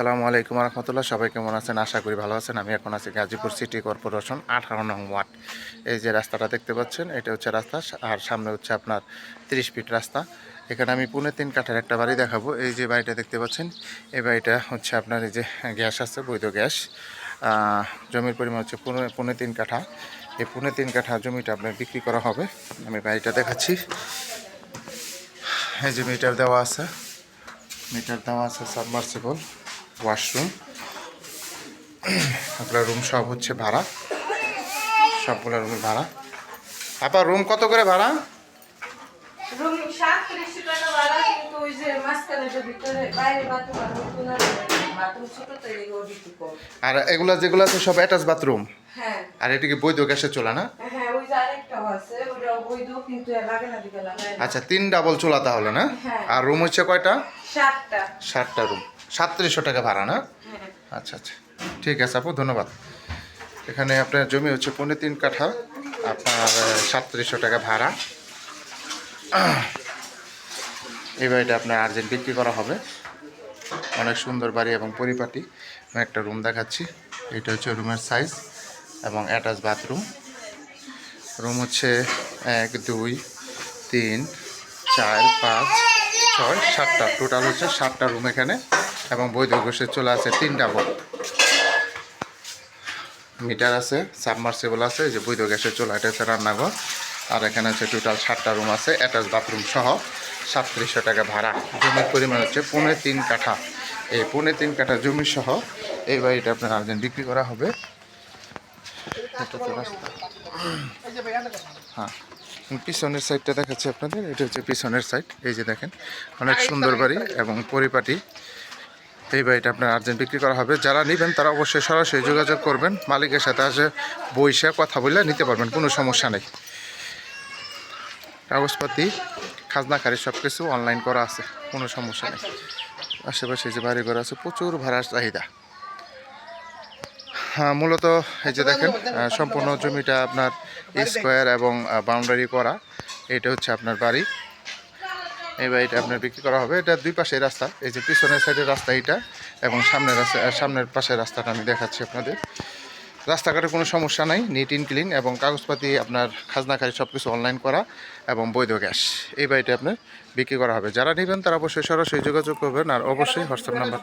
আসসালামু আলাইকুম রহমতুল্লাহ। সবাই কেমন আছেন? আশা করি ভালো আছেন। আমি এখন আছি গাজীপুর সিটি কর্পোরেশন আঠারো নং ওয়ার্ড। এই যে রাস্তাটা দেখতে পাচ্ছেন, এটা হচ্ছে রাস্তা, আর সামনে হচ্ছে আপনার তিরিশ ফিট রাস্তা। এখানে আমি পুনে তিন কাঠের একটা বাড়ি দেখাবো। এই যে বাড়িটা দেখতে পাচ্ছেন, এই বাড়িটা হচ্ছে আপনার এই যে গ্যাস আছে, বৈধ গ্যাস। জমির পরিমাণ হচ্ছে পুনে পুনে তিন কাঠা। এই পুনে তিন কাঠা জমিটা আপনার বিক্রি করা হবে। আমি বাড়িটা দেখাচ্ছি। এই যে মিটার দেওয়া আছে, মিটার দেওয়া আছে সাবমার্সিবল। ওয়াশরুম আপনার রুম সব হচ্ছে ভাড়া। সবগুলো রুম ভাড়া। আপনার রুম কত করে ভাড়া? আর এগুলো যেগুলো আছে সব অ্যাটাচ বাথরুম আর এটিকে বৈধ গ্যাসে চলে না? হ্যাঁ। আচ্ছা তিন ডাবল চোলা তাহলে না? হ্যাঁ। আর রুম হচ্ছে কয়টা? সাতটা। রুম সাতত্রিশশো টাকা ভাড়া না? হ্যাঁ। আচ্ছা আচ্ছা। ঠিক আছে আপু ধন্যবাদ। এখানে আপনার জমি হচ্ছে পনেরো তিন কাঠা আপনার সাতত্রিশশো টাকা ভাড়া। এই বাড়িটা আপনার আর্জেন্ট বিক্রি করা হবে। অনেক সুন্দর বাড়ি এবং পরিপাটি। আমি একটা রুম দেখাচ্ছি। এটা হচ্ছে রুমের সাইজ এবং অ্যাটাচ বাথরুম। রুম হচ্ছে এক দুই তিন চার পাঁচ ছয় সাতটা। টোটাল হচ্ছে সাতটা রুম এখানে। এবং বৈধ গোষে চলে আছে তিনটা বোট মিটার আছে, সাবমার্সিবল আছে যে বৈধ গ্যাসের চুলা এটা হচ্ছে রান্নাঘর। আর এখানে হচ্ছে টোটাল সাতটা রুম আছে অ্যাটাচ বাথরুম সহ সাতত্রিশশো টাকা ভাড়া। জমির পরিমাণ হচ্ছে পৌনে তিন কাঠা। এই পৌনে তিন কাঠা জমি সহ এই বাড়িটা আপনার আর্জেন্ট বিক্রি করা হবে। হ্যাঁ পিছনের সাইডটা দেখাচ্ছি আপনাদের, এটা হচ্ছে পিছনের সাইড এই যে দেখেন, অনেক সুন্দর বাড়ি এবং পরিপাটি। এই বাড়িটা আপনার আর্জেন্ট বিক্রি করা হবে। যারা নেবেন, তারা অবশ্যই সরাসরি যোগাযোগ করবেন। মালিকের সাথে আসে বইসে কথা বললে নিতে পারবেন, কোনো সমস্যা নেই। কাগজপাতি, খাজনাকারী সব কিছু অনলাইন করা আছে, কোনো সমস্যা নেই। আশেপাশে যে বাড়ি ঘর আছে, প্রচুর ভাড়ার চাহিদা। হ্যাঁ মূলত এই যে দেখেন সম্পূর্ণ জমিটা আপনার স্কোয়ার এবং বাউন্ডারি করা। এটা হচ্ছে আপনার বাড়ি। এই বাড়িটা আপনার বিক্রি করা হবে। এটা দুই পাশে রাস্তা। এই যে পিছনের সাইডের রাস্তা এইটা এবং সামনের রাস্তা সামনের পাশের রাস্তাটা আমি দেখাচ্ছি আপনাদের। রাস্তাঘাটে কোনো সমস্যা নাই নিট ইন ক্লিন এবং কাগজপাতি, আপনার খাজনাখারি সব কিছু অনলাইন করা এবং বৈধ গ্যাস। এই বাড়িটা আপনার বিক্রি করা হবে। যারা নেবেন তারা অবশ্যই সরাসরি যোগাযোগ করবেন আর অবশ্যই হোয়াটসঅ্যাপ নাম্বার